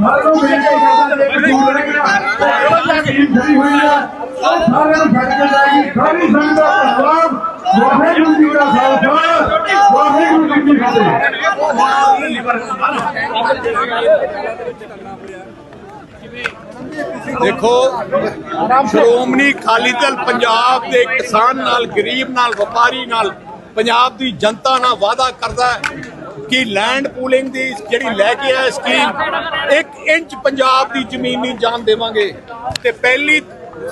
ਸਾਰਿਆਂ ਨੂੰ ਬੇਨਤੀ ਕਰਦਾ ਇੱਕ ਦੂਰ ਰਹਿਣਾ ਉਹਨਾਂ ਦੀ ਜਰੀ ਹੋਈ ਹੈ ਉਹ ਸਾਰਿਆਂ ਨੂੰ ਛੱਡ ਕੇ ਜਾਏਗੀ ਸਾਰੀ ਸੰਗਤ ਦਾ ਧੰਨਵਾਦ ਵਾਹਿਗੁਰੂ ਜੀ ਦਾ ਖਾਲਸਾ। ਵਾਹਿਗੁਰੂ ਜੀ ਕੀ ਫਤਿਹ। ਦੇਖੋ, ਸ਼੍ਰੋਮਣੀ ਅਕਾਲੀ ਦਲ ਪੰਜਾਬ ਦੇ ਕਿਸਾਨ ਨਾਲ, ਗਰੀਬ ਨਾਲ, ਵਪਾਰੀ ਨਾਲ, ਪੰਜਾਬ ਦੀ ਜਨਤਾ ਨਾਲ ਵਾਅਦਾ ਕਰਦਾ ਹੈ। ਕਿ ਲੈਂਡ ਪੂਲਿੰਗ ਦੀ ਜਿਹੜੀ ਲੈ ਕੇ ਆਇਆ ਸਕੀਮ 1 ਇੰਚ ਪੰਜਾਬ ਦੀ ਜ਼ਮੀਨ ਨਹੀਂ ਜਾਣ ਦੇਵਾਂਗੇ। ਤੇ ਪਹਿਲੀ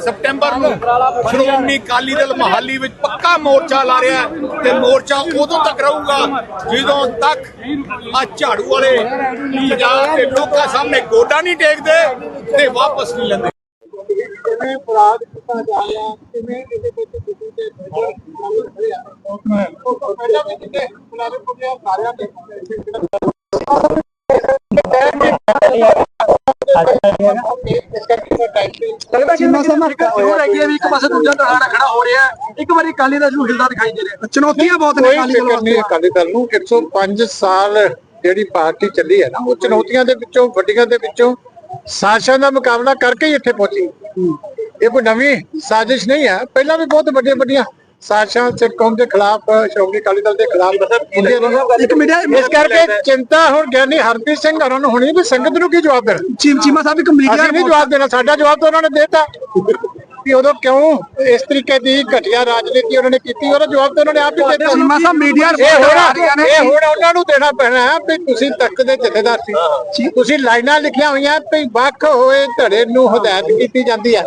ਸਪਟੈਂਬਰ ਨੂੰ ਸ਼੍ਰੋਮਣੀ ਅਕਾਲੀ ਦਲ ਮਹਾਲੀ ਵਿੱਚ ਪੱਕਾ ਮੋਰਚਾ ਲਾ ਰਿਹਾ ਤੇ ਮੋਰਚਾ ਉਦੋਂ ਤੱਕ ਰਹੂਗਾ ਜਦੋਂ ਤੱਕ ਆ ਝਾੜੂ ਵਾਲੇ ਪੰਜਾਬ ਦੇ ਲੋਕਾਂ ਸਾਹਮਣੇ ਗੋਡਾ ਨਹੀਂ ਟੇਕਦੇ ਤੇ ਵਾਪਸ ਨਹੀਂ ਲੈਂਦੇ। ਕਿਵੇਂ ਕੀਤਾ ਜਾ ਰਿਹਾ ਕਿਵੇਂ ਇਹਦੇ ਵਿੱਚ ਤੁਸੀਂ ਤੇ ਖੜੇ ਆ? ਉਹ ਪਹਿਲਾਂ ਵੀ ਕਿਤੇ ਬੁਲਾਰੇ ਪੁੱਜਿਆ ਸਾਰਿਆਂ ਦੇ ਚੁਣੌਤੀਆਂ ਬਹੁਤ ਨੇ ਅਕਾਲੀ ਦਲ ਨੂੰ। 105 ਸਾਲ ਜਿਹੜੀ ਪਾਰਟੀ ਚੱਲੀ ਹੈ ਨਾ ਉਹ ਚੁਣੌਤੀਆਂ ਦੇ ਵਿੱਚੋਂ ਵੱਡੀਆਂ ਦੇ ਵਿੱਚੋਂ ਸਾਜ਼ਿਸ਼ਾਂ ਦਾ ਮੁਕਾਬਲਾ ਕਰਕੇ ਹੀ ਇੱਥੇ ਪਹੁੰਚੀ। ਇਹ ਕੋਈ ਨਵੀਂ ਸਾਜ਼ਿਸ਼ ਨਹੀਂ ਹੈ। ਪਹਿਲਾਂ ਵੀ ਬਹੁਤ ਵੱਡੀਆਂ ਵੱਡੀਆਂ ਸਾਜ਼ਿਸ਼ਾਂ ਸਿੱਖ ਕੌਮ ਦੇ ਖਿਲਾਫ ਸ਼੍ਰੋਮਣੀ ਅਕਾਲੀ ਦਲ ਦੇ ਖਿਲਾਫ। ਇੱਕ ਮੀਡੀਆ ਇਸ ਕਰਕੇ ਚਿੰਤਾ ਹੁਣ ਗਿਆਨੀ ਹਰਪ੍ਰੀਤ ਸਿੰਘ ਹੋਰਾਂ ਨੂੰ ਹੋਣੀ ਵੀ ਸੰਗਤ ਨੂੰ ਕੀ ਜਵਾਬ ਦੇਣਾ? ਚੀਮ ਸਾਹਿਬ ਇੱਕ ਮੀਡੀਆ ਨਹੀਂ ਜਵਾਬ ਦੇਣਾ ਸਾਡਾ ਜਵਾਬ ਤਾਂ ਉਹਨਾਂ ਨੇ ਦੇਤਾ। ਕਿ ਉਦੋਂ ਕਿਉਂ ਇਸ ਤਰੀਕੇ ਦੀ ਘਟੀਆ ਰਾਜਨੀਤੀ ਉਹਨਾਂ ਨੇ ਕੀਤੀ ਉਹਦਾ ਜਵਾਬ ਤਾਂ ਉਹਨਾਂ ਨੇ ਆਪ ਹੀ ਦਿੱਤਾ। ਚੀਮਾ ਸਾਹਿਬ ਮੀਡੀਆ ਇਹ ਹੁਣ ਇਹ ਹੁਣ ਉਹਨਾਂ ਨੂੰ ਦੇਣਾ ਪੈਣਾ ਹੈ ਵੀ ਤੁਸੀਂ ਤਖਤ ਦੇ ਜਥੇਦਾਰ ਸੀ। ਤੁਸੀਂ ਲਾਈਨਾਂ ਲਿਖੀਆਂ ਹੋਈਆਂ ਵੀ ਵੱਖ ਹੋਏ ਧੜੇ ਨੂੰ ਹਦਾਇਤ ਕੀਤੀ ਜਾਂਦੀ ਹੈ।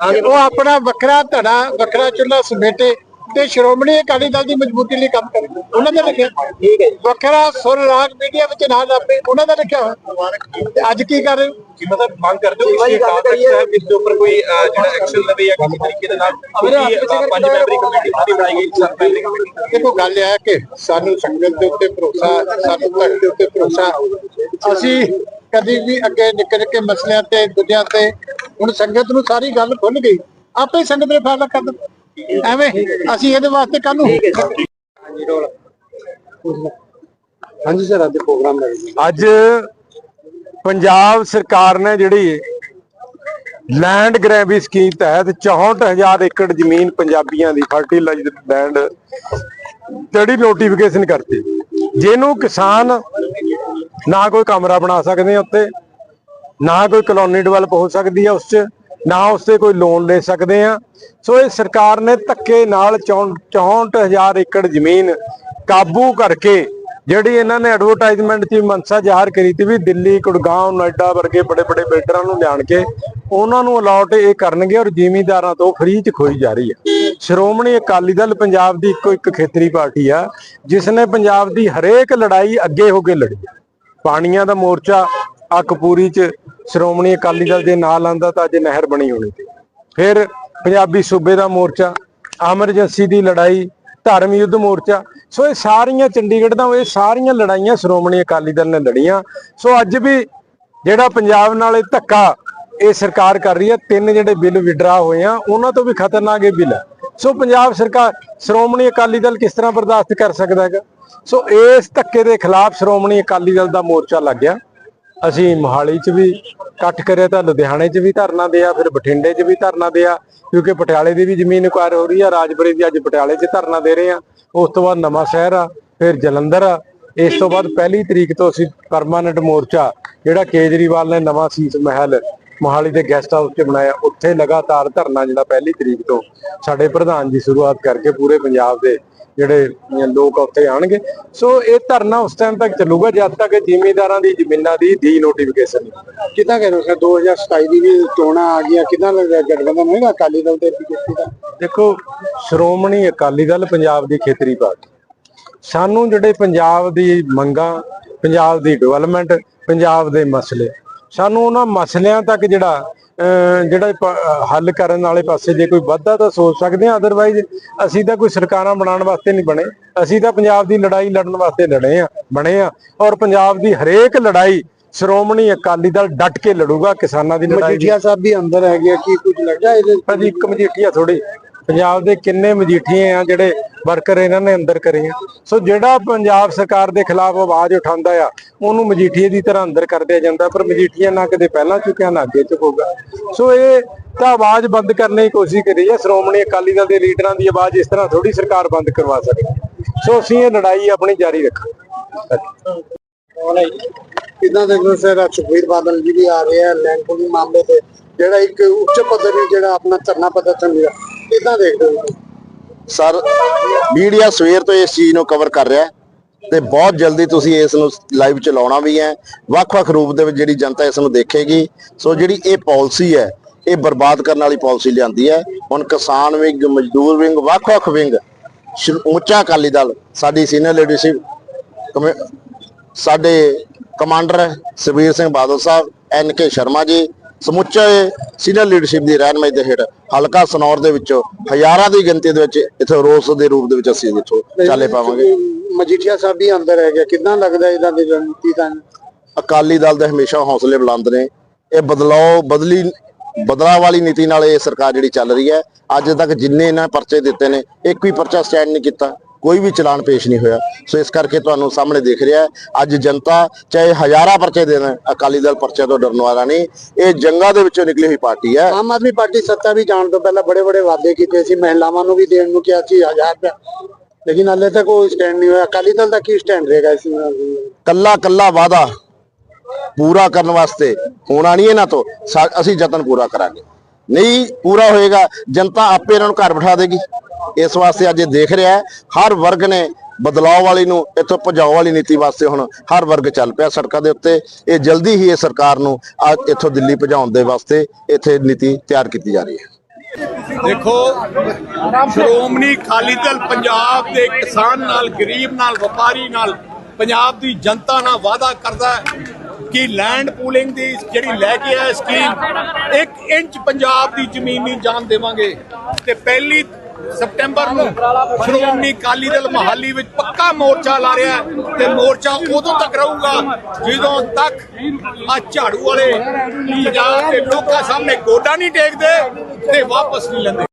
ਉਹ ਆਪਣਾ ਵੱਖਰਾ ਧੜਾ ਵੱਖਰਾ ਚੁੱਲ੍ਹਾ ਸਮੇਟੇ। ਤੇ ਸ਼੍ਰੋਮਣੀ ਅਕਾਲੀ ਦਲ ਦੀ ਮਜ਼ਬੂਤੀ ਲਈ ਕੰਮ ਕਰੇ। ਉਹਨਾਂ ਨੇ ਲਿਖਿਆ। ਠੀਕ ਹੈ ਵੱਖਰਾ ਸੁਰ ਰਾਗ ਮੀਡੀਆ ਵਿੱਚ ਨਾ ਲਾਪੇ ਉਹਨਾਂ ਦਾ ਲਿਖਿਆ ਹੋਇਆ। ਤੇ ਅੱਜ ਕੀ ਕਰ ਰਹੇ ਹੋ? ਮਤਲਬ ਮੰਗ ਕਰਦੇ ਹੋ ਕਿ ਸਾਹਿਬ ਇਸ ਦੇ ਉੱਪਰ ਕੋਈ ਜਿਹੜਾ ਐਕਸ਼ਨ ਲਵੇ ਜਾਂ ਕਿਸੇ ਤਰੀਕੇ ਦੇ ਨਾਲ ਪੰਜ ਮੈਂਬਰੀ ਕਮੇਟੀ ਬਣਾਈ ਗਈ ਸੱਤ ਮੈਂਬਰੀ ਕਮੇਟੀ ਦੇਖੋ ਗੱਲ ਇਹ ਹੈ ਕਿ ਸਾਨੂੰ ਸੰਗਤ ਦੇ ਉੱਤੇ ਭਰੋਸਾ ਸਾਨੂੰ ਧਰਮ ਦੇ ਉੱਤੇ ਭਰੋਸਾ। ਅਸੀਂ ਕਦੀ ਵੀ ਅੱਗੇ ਨਿੱਕੇ ਨਿੱਕੇ ਮਸਲਿਆਂ ਤੇ ਦੁਨੀਆ ਤੇ ਹੁਣ ਸੰਗਤ ਨੂੰ ਸਾਰੀ ਗੱਲ ਖੁੱਲ ਗਈ। ਆਪੇ ਸੰਗਤ ਨੇ ਫੈਸਲਾ ਕਰ ਦਿੱਤਾ। ਐਵੇਂ ਅਸੀਂ ਇਹਦੇ ਵਾਸਤੇ ਕੱਲ ਨੂੰ ਹਾਂਜੀ ਸਰ ਅੱਜ ਪ੍ਰੋਗਰਾਮ ਅੱਜ ਪੰਜਾਬ ਸਰਕਾਰ ਨੇ ਜਿਹੜੀ ਲੈਂਡ ਗ੍ਰੈਬੀ ਸਕੀਮ ਤਹਿਤ 64000 ਏਕੜ ਜ਼ਮੀਨ ਪੰਜਾਬੀਆਂ ਦੀ ਫਰਟੀਲਾਈਜ਼ਡ ਲੈਂਡ ਜਿਹੜੀ ਨੋਟੀਫਿਕੇਸ਼ਨ ਕਰਤੀ। ਜਿਹਨੂੰ ਕਿਸਾਨ ਨਾ ਕੋਈ ਕਮਰਾ ਬਣਾ ਸਕਦੇ ਆ ਉੱਤੇ ਨਾ ਕੋਈ ਕਲੋਨੀ ਡਿਵੈਲਪ ਹੋ ਸਕਦੀ ਆ ਉਸ 'ਚ। ਨਾ ਉਸ ਤੇ ਕੋਈ ਲੋਨ ਲੈ ਸਕਦੇ ਆ ਸੋ ਇਹ ਸਰਕਾਰ ਨੇ ਧੱਕੇ ਨਾਲ 64000 ਏਕੜ ਜ਼ਮੀਨ ਕਾਬੂ ਕਰਕੇ ਜਿਹੜੀ ਇਹਨਾਂ ਨੇ ਐਡਵਰਟਾਈਜ਼ਮੈਂਟ 'ਚ ਮਨਸਾ ਜ਼ਾਹਰ ਕਰੀ ਤੀ ਵੀ ਦਿੱਲੀ ਗੁੜਗਾਉਂ ਨੋਇਡਾ ਵਰਗੇ ਬੜੇ ਬੜੇ ਬਿਲਡਰਾਂ ਨੂੰ ਲਿਆਣ ਕੇ ਉਹਨਾਂ ਨੂੰ ਅਲਾਟ ਇਹ ਕਰਨਗੇ ਔਰ ਜ਼ਿਮੀਂਦਾਰਾਂ ਤੋਂ ਫ੍ਰੀ 'ਚ ਖੋਈ ਜਾ ਰਹੀ ਹੈ ਸ਼੍ਰੋਮਣੀ ਅਕਾਲੀ ਦਲ ਪੰਜਾਬ ਦੀ ਇੱਕੋ ਇੱਕ ਖੇਤਰੀ ਪਾਰਟੀ ਆ, ਜਿਸ ਨੇ ਪੰਜਾਬ ਦੀ ਹਰੇਕ ਲੜਾਈ ਅੱਗੇ ਹੋ ਕੇ ਲੜੀ ਪਾਣੀਆਂ ਦਾ ਮੋਰਚਾ ਆ ਕਪੂਰੀ 'ਚ ਸ਼੍ਰੋਮਣੀ ਅਕਾਲੀ ਦਲ ਦੇ ਨਾਲ ਆਂਦਾ ਤਾਂ ਅੱਜ ਨਹਿਰ ਬਣੀ ਹੋਣੀ। ਫਿਰ ਪੰਜਾਬੀ ਸੂਬੇ ਦਾ ਮੋਰਚਾ ਐਮਰਜੈਂਸੀ ਦੀ ਲੜਾਈ, ਧਰਮ ਯੁੱਧ ਮੋਰਚਾ, ਸੋ ਇਹ ਸਾਰੀਆਂ ਚੰਡੀਗੜ੍ਹ ਦਾ, ਇਹ ਸਾਰੀਆਂ ਲੜਾਈਆਂ ਸ਼੍ਰੋਮਣੀ ਅਕਾਲੀ ਦਲ ਨੇ ਲੜੀਆਂ। ਸੋ ਅੱਜ ਵੀ ਜਿਹੜਾ ਪੰਜਾਬ ਨਾਲ ਇਹ ਧੱਕਾ ਇਹ ਸਰਕਾਰ ਕਰ ਰਹੀ ਹੈ, ਤਿੰਨ ਜਿਹੜੇ ਬਿੱਲ ਵਿਡਰਾ ਹੋਏ ਆ, ਉਹਨਾਂ ਤੋਂ ਵੀ ਖਤਰਨਾਕ ਇਹ ਬਿੱਲ ਹੈ। ਸੋ ਪੰਜਾਬ ਸਰਕਾਰ, ਸ਼੍ਰੋਮਣੀ ਅਕਾਲੀ ਦਲ ਕਿਸ ਤਰ੍ਹਾਂ ਬਰਦਾਸ਼ਤ ਕਰ ਸਕਦਾ ਹੈਗਾ? ਸੋ ਇਸ ਧੱਕੇ ਦੇ ਖਿਲਾਫ ਸ਼੍ਰੋਮਣੀ ਅਕਾਲੀ ਦਲ ਦਾ ਮੋਰਚਾ ਲੱਗ ਗਿਆ। ਅਸੀਂ ਮੋਹਾਲੀ 'ਚ ਵੀ ਇਕੱਠ ਕਰਿਆ, ਤਾਂ ਲੁਧਿਆਣੇ 'ਚ ਵੀ ਧਰਨਾ ਦਿਆ, ਫਿਰ ਬਠਿੰਡੇ 'ਚ ਵੀ ਧਰਨਾ ਦਿਆ, ਕਿਉਂਕਿ ਪਟਿਆਲੇ ਦੀ ਵੀ ਜ਼ਮੀਨ ਅਕਵਾਇਰ ਹੋ ਰਹੀ ਆ, ਰਾਜਪੁਰੇ ਦੀ ਅੱਜ ਪਟਿਆਲੇ 'ਚ ਧਰਨਾ ਦੇ ਰਹੇ ਆ। ਉਸ ਤੋਂ ਬਾਅਦ ਨਵਾਂ ਸ਼ਹਿਰ ਆ, ਫਿਰ ਜਲੰਧਰ ਆ। ਇਸ ਤੋਂ ਬਾਅਦ ਪਹਿਲੀ ਤਰੀਕ ਤੋਂ ਅਸੀਂ ਪਰਮਾਨੈਂਟ ਮੋਰਚਾ, ਜਿਹੜਾ ਕੇਜਰੀਵਾਲ ਨੇ ਨਵਾਂ ਸੀਸ ਮਹਿਲ ਮੋਹਾਲੀ ਦੇ ਗੈਸਟ ਹਾਊਸ 'ਚ ਬਣਾਇਆ। ਉੱਥੇ ਲਗਾਤਾਰ ਧਰਨਾ ਜਿਹੜਾ ਪਹਿਲੀ ਤਰੀਕ ਤੋਂ ਸਾਡੇ ਪ੍ਰਧਾਨ ਜੀ ਸ਼ੁਰੂਆਤ ਕਰਕੇ ਪੂਰੇ ਪੰਜਾਬ ਦੇ ਜਿਹੜੇ ਲੋਕ ਉੱਥੇ ਆਣਗੇ ਸੋ ਇਹ ਧਰਨਾ ਉਸ ਟਾਈਮ ਤੱਕ ਚੱਲੂਗਾ ਜਦ ਤੱਕ ਜ਼ਿਮੀਂਦਾਰਾਂ ਦੀ ਜ਼ਮੀਨਾਂ ਦੀ ਡੀ ਨੋਟੀਫਿਕੇਸ਼ਨ ਕਿਦਾਂ ਕਹਿੰਦੇ ਸਰ? 2027 ਦੀ ਵੀ ਚੋਣਾਂ ਆ ਗਈਆਂ। ਕਿਦਾਂ ਗਠਬੰਧਨ ਹੋਏਗਾ ਅਕਾਲੀ ਦਲ ਤੇ ਬੀਜੇਪੀ ਦਾ? ਦੇਖੋ ਸ਼੍ਰੋਮਣੀ ਅਕਾਲੀ ਦਲ ਪੰਜਾਬ ਦੀ ਖੇਤਰੀ ਪਾਰਟੀ। ਸਾਨੂੰ ਜਿਹੜੇ ਪੰਜਾਬ ਦੀ ਮੰਗਾਂ ਪੰਜਾਬ ਦੀ ਡਿਵੈਲਪਮੈਂਟ ਪੰਜਾਬ ਦੇ ਮਸਲੇ ਸਾਨੂੰ ਉਹਨਾਂ ਮਸਲਿਆਂ ਤੱਕ ਜਿਹੜਾ ਜਿਹੜਾ ਹੱਲ ਕਰਨ ਵਾਲੇ ਪਾਸੇ ਜੇ ਕੋਈ ਵਾਧਾ ਤਾਂ ਸੋਚ ਸਕਦੇ ਆ ਅਦਰਵਾਈਜ਼ ਅਸੀਂ ਤਾਂ ਕੋਈ ਸਰਕਾਰਾਂ ਬਣਾਉਣ ਵਾਸਤੇ ਨਹੀਂ ਬਣੇ। ਅਸੀਂ ਤਾਂ ਪੰਜਾਬ ਦੀ ਲੜਾਈ ਲੜਨ ਵਾਸਤੇ ਲੜੇ ਆ ਬਣੇ ਆ ਔਰ ਪੰਜਾਬ ਦੀ ਹਰੇਕ ਲੜਾਈ ਸ਼੍ਰੋਮਣੀ ਅਕਾਲੀ ਦਲ ਡਟ ਕੇ ਲੜੂਗਾ ਕਿਸਾਨਾਂ ਦੀ ਲੜਾਈ। ਮਜੀਠੀਆ ਸਾਹਿਬ ਵੀ ਅੰਦਰ ਹੈਗੇ ਆ, ਕੀ ਕੁਝ ਲੱਗਦਾ ਇਹਦੇ? ਭਾਜੀ ਇੱਕ ਮਜੀਠੀਆ ਥੋੜੀ ਪੰਜਾਬ ਦੇ ਕਿੰਨੇ ਮਜੀਠੀਏ ਆ ਜਿਹੜੇ ਵਰਕਰ ਇਹਨਾਂ ਨੇ ਅੰਦਰ ਕਰੇ ਆ ਸੋ ਜਿਹੜਾ ਪੰਜਾਬ ਸਰਕਾਰ ਦੇ ਖਿਲਾਫ ਆਵਾਜ਼ ਉਠਾਉਂਦਾ ਆ, ਉਹਨੂੰ ਮਜੀਠੀਏ ਦੀ ਤਰ੍ਹਾਂ ਅੰਦਰ ਕਰ ਦਿਆ ਜਾਂਦਾ, ਪਰ ਮਜੀਠੀਆ ਨਾ ਕਦੇ ਪਹਿਲਾਂ ਚੁੱਕਿਆ, ਨਾ ਅੱਗੇ ਚੁੱਕੂਗਾ। ਸੋ ਇਹ ਤਾਂ ਆਵਾਜ਼ ਬੰਦ ਕਰਨ ਦੀ ਕੋਸ਼ਿਸ਼ ਕਰੀ ਹੈ ਸ਼੍ਰੋਮਣੀ ਅਕਾਲੀ ਦਲ ਦੇ ਲੀਡਰਾਂ ਦੀ ਆਵਾਜ਼ ਇਸ ਤਰ੍ਹਾਂ ਥੋੜੀ ਸਰਕਾਰ ਬੰਦ ਕਰਵਾ ਸਕਦੀ ਸੋ ਅਸੀਂ ਇਹ ਲੜਾਈ ਆਪਣੀ ਜਾਰੀ ਰੱਖਾਂਗੇ। ਕਿਦਾਂ ਦੇਖੋ ਸਰ? ਸੁਖਵੀਰ ਬਾਦਲ ਜੀ ਵੀ ਆ ਰਹੇ ਆ ਲੈਂਡ ਪੂਲਿੰਗ ਮਾਮਲੇ ਤੇ। ਜਿਹੜਾ ਇੱਕ ਉੱਚ ਪੱਧਰੀ ਜਿਹੜਾ ਆਪਣਾ ਧਰਨਾ ਪ੍ਰਦਰਸ਼ਨ ਜਿਹੜਾ ਕਿਦਾਂ ਦੇਖਦੇ ਹੋ ਸਰ ਮੀਡੀਆ ਸਵੇਰ ਤੋਂ ਇਸ ਚੀਜ਼ ਨੂੰ ਕਵਰ ਕਰ ਰਿਹਾ ਹੈ ਤੇ ਬਹੁਤ ਜਲਦੀ ਤੁਸੀਂ ਇਸ ਨੂੰ ਲਾਈਵ ਚਲਾਉਣਾ ਵੀ ਹੈ। ਵੱਖ-ਵੱਖ ਰੂਪ ਦੇ ਵਿੱਚ ਜਿਹੜੀ ਜਨਤਾ ਇਸ ਨੂੰ ਦੇਖੇਗੀ। ਸੋ ਜਿਹੜੀ ਇਹ ਪਾਲਿਸੀ ਹੈ, ਇਹ ਬਰਬਾਦ ਕਰਨ ਵਾਲੀ ਪਾਲਿਸੀ ਲਿਆਂਦੀ ਹੈ। ਹੁਣ ਕਿਸਾਨ ਵਿੰਗ, ਮਜ਼ਦੂਰ ਵਿੰਗ, ਵੱਖ-ਵੱਖ ਵਿੰਗ ਸ਼੍ਰ- ਉੱਚਾ ਅਕਾਲੀ ਦਲ, ਸਾਡੀ ਸੀਨੀਅਰ ਲੀਡਰਸ਼ਿਪ ਕਮੇ- ਸਾਡੇ commander Sukhbir Singh Badal Sahib, N K Sharma ji, ਸਮੁੱਚੇ ਸੀਨੀਅਰ ਲੀਡਰਸ਼ਿਪ ਦੀ ਰਹਿਨਮਾਈ ਦੇ ਹੇਠ। ਹਲਕਾ ਸਨੌਰ ਦੇ ਵਿੱਚੋਂ ਹਜ਼ਾਰਾਂ ਦੀ ਗਿਣਤੀ ਦੇ ਵਿੱਚ ਇੱਥੇ ਰੋਸ ਦੇ ਰੂਪ ਦੇ ਵਿੱਚ ਅਸੀਂ ਇੱਥੋਂ ਚਾਲੇ ਪਾਵਾਂਗੇ। ਮਜੀਠੀਆ ਸਾਹਿਬ ਵੀ ਅੰਦਰ ਹੈ ਗਿਆ ਕਿਦਾਂ ਲੱਗਦਾ ਇਹਨਾਂ ਦੀ ਰਣਨੀਤੀ ਤਾਂ? ਅਕਾਲੀ ਦਲ ਦੇ ਹਮੇਸ਼ਾ ਹੌਸਲੇ ਬੁਲੰਦ ਨੇ। ਇਹ ਬਦਲਾਅ ਬਦਲੀ ਬਦਲਾਅ ਵਾਲੀ ਨੀਤੀ ਨਾਲ ਇਹ ਸਰਕਾਰ ਜਿਹੜੀ ਚੱਲ ਰਹੀ ਹੈ ਅੱਜ ਤੱਕ ਜਿੰਨੇ ਇਹਨਾਂ ਪਰਚੇ ਦਿੱਤੇ ਨੇ ਇੱਕ ਵੀ ਪਰਚਾ ਸਟੈਂਡ ਨਹੀਂ ਕੀਤਾ। ਕੋਈ ਵੀ ਚਲਾਨ ਪੇਸ਼ ਨਹੀਂ ਹੋਇਆ। ਸੋ ਇਸ ਕਰਕੇ ਤੁਹਾਨੂੰ ਸਾਹਮਣੇ ਦਿਖ ਰਿਹਾ ਅੱਜ ਜਨਤਾ ਚਾਹੇ ਹਜ਼ਾਰਾਂ ਪਰਚੇ ਦੇਣ ਅਕਾਲੀ ਦਲ ਪਰਚੇ ਤੋਂ ਡਰਨ ਵਾਲਾ ਨਹੀਂ ਇਹ ਜੰਗਾਂ ਦੇ ਵਿੱਚੋਂ ਨਿਕਲੀ ਹੋਈ ਪਾਰਟੀ ਹੈ। ਆਮ ਆਦਮੀ ਪਾਰਟੀ ਸੱਤਾ ਵੀ ਜਾਣ ਤੋਂ ਪਹਿਲਾਂ ਬੜੇ ਬੜੇ ਵਾਅਦੇ ਕੀਤੇ ਸੀ ਮਹਿਲਾਵਾਂ ਨੂੰ ਵੀ ਦੇਣ ਨੂੰ ਕਿਹਾ ਸੀ 1000 ਰੁਪਇਆ। ਲੇਕਿਨ ਹਾਲੇ ਤੱਕ ਕੋਈ ਸਟੈਂਡ ਨਹੀਂ ਹੋਇਆ। ਅਕਾਲੀ ਦਲ ਦਾ ਕੀ ਸਟੈਂਡ ਰਹੇਗਾ ਇਸ? ਕੱਲਾ ਕੱਲਾ ਵਾਦਾ ਪੂਰਾ ਕਰਨ ਵਾਸਤੇ ਹੋਣਾ ਨਹੀਂ ਇਹਨਾਂ ਤੋਂ। ਅਸੀਂ ਯਤਨ ਪੂਰਾ ਕਰਾਂਗੇ। ਨਹੀਂ ਪੂਰਾ ਹੋਏਗਾ। ਜਨਤਾ ਆਪੇ ਇਹਨਾਂ ਨੂੰ ਘਰ ਬਿਠਾ ਦੇਗੀ। ਇਸ ਵਾਸਤੇ ਅੱਜ ਇਹ ਦੇਖ ਰਿਹਾ ਹਰ ਵਰਗ ਨੇ ਬਦਲਾਅ ਵਾਲੀ ਨੂੰ ਇੱਥੋਂ ਭਜਾਓ ਵਾਲੀ ਨੀਤੀ ਵਾਸਤੇ ਹੁਣ ਹਰ ਵਰਗ ਚੱਲ ਪਿਆ ਸੜਕਾਂ ਦੇ ਉੱਤੇ। ਇਹ ਜਲਦੀ ਹੀ ਇਹ ਸਰਕਾਰ ਨੂੰ ਇੱਥੋਂ ਦਿੱਲੀ ਭਜਾਉਣ ਦੇ ਵਾਸਤੇ ਇੱਥੇ ਨੀਤੀ ਤਿਆਰ ਕੀਤੀ ਜਾ ਰਹੀ ਹੈ। ਦੇਖੋ, ਸ਼੍ਰੋਮਣੀ ਅਕਾਲੀ ਦਲ ਪੰਜਾਬ ਦੇ ਕਿਸਾਨ ਨਾਲ, ਗਰੀਬ ਨਾਲ, ਵਪਾਰੀ ਨਾਲ, ਪੰਜਾਬ ਦੀ ਜਨਤਾ ਨਾਲ ਵਾਅਦਾ ਕਰਦਾ ਕਿ ਲੈਂਡ ਪੂਲਿੰਗ ਦੀ ਜਿਹੜੀ ਲੈ ਕੇ ਆਇਆ ਸਕੀਮ 1 ਇੰਚ ਪੰਜਾਬ ਦੀ ਜ਼ਮੀਨ ਨਹੀਂ ਜਾਣ ਦੇਵਾਂਗੇ। ਤੇ ਪਹਿਲੀ ਸਪਟੈਂਬਰ ਨੂੰ ਸ਼੍ਰੋਮਣੀ ਅਕਾਲੀ ਦਲ ਮਹਾਲੀ ਵਿੱਚ ਪੱਕਾ ਮੋਰਚਾ ਲਾ ਰਿਹਾ ਤੇ ਮੋਰਚਾ ਉਦੋਂ ਤੱਕ ਰਹੂਗਾ ਜਦੋਂ ਤੱਕ ਆ ਝਾੜੂ ਵਾਲੇ ਪੰਜਾਬ ਦੇ ਲੋਕਾਂ ਸਾਹਮਣੇ ਗੋਡਾ ਨਹੀਂ ਟੇਕਦੇ ਤੇ ਵਾਪਸ ਨਹੀਂ ਲੈਂਦੇ।